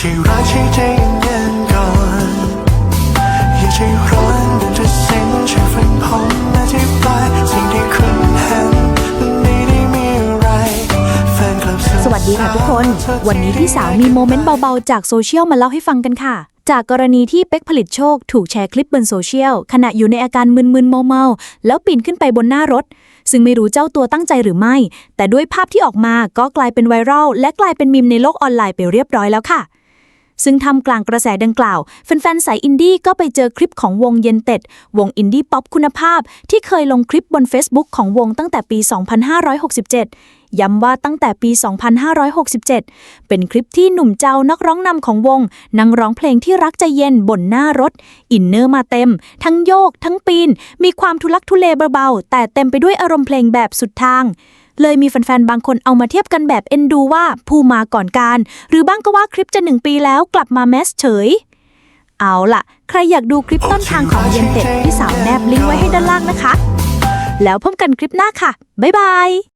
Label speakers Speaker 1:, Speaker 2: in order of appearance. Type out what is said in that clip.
Speaker 1: ที่รักใช้ใจเย็นก่อนอย่าใจร้อนเดินจะสิ้นช่วยฟังผมอธิบายสิ่งที่คุณเห็นมันไม่ได้มีอะไรแฟนคลับ
Speaker 2: สวัสดีค่ะทุกคน วันนี้พี่สาวมีโมเมนต์เบาๆ จากโซเชียลมาเล่าให้ฟังกันค่ะจากกรณีที่เป็กผลิตโชคถูกแชร์คลิปบนโซเชียล ขณะอยู่ในอาการมึนๆเมาๆแล้วปีนขึ้นไปบนหน้ารถ ซึ่งไม่รู้เจ้าตัวตั้งใจหรือไม่ แต่ด้วยภาพที่ออกมาก็กลายเป็นไวรัลและกลายเป็นมีมในโลกออนไลน์ไปเรียบร้อยแล้วค่ะ ซึ่งทำกลางกระแสดังกล่าวแฟนๆสายอินดี้ก็ไปเจอคลิปของวงเย็นเต็ด วงอินดี้ป๊อปคุณภาพ ที่เคยลงคลิปบน Facebook ของวงตั้งแต่ปี 2567 ย้ำว่าตั้งแต่ปี 2567 เป็นคลิปที่หนุ่มเจ้านักร้องนำของวงนั่งร้องเพลงที่รักใจเย็นบนหน้ารถ อินเนอร์มาเต็ม ทั้งโยก ทั้งปีน มีความทุลักทุเลเบาๆแต่เต็มไปด้วยอารมณ์เพลงแบบสุดทาง เลยมีแฟนๆ บางคนเอามาเทียบกันแบบเอ็นดูว่าผู้มาก่อนการ หรือบ้างก็ว่าคลิปจะหนึ่งปีแล้วกลับมาแมสเฉย เอาล่ะ ใครอยากดูคลิปต้นทางของเย็นเต็ดพี่สาวแนบลิงก์ไว้ให้ด้านล่างนะคะ แล้วพบกันคลิปหน้าค่ะ บ๊ายบาย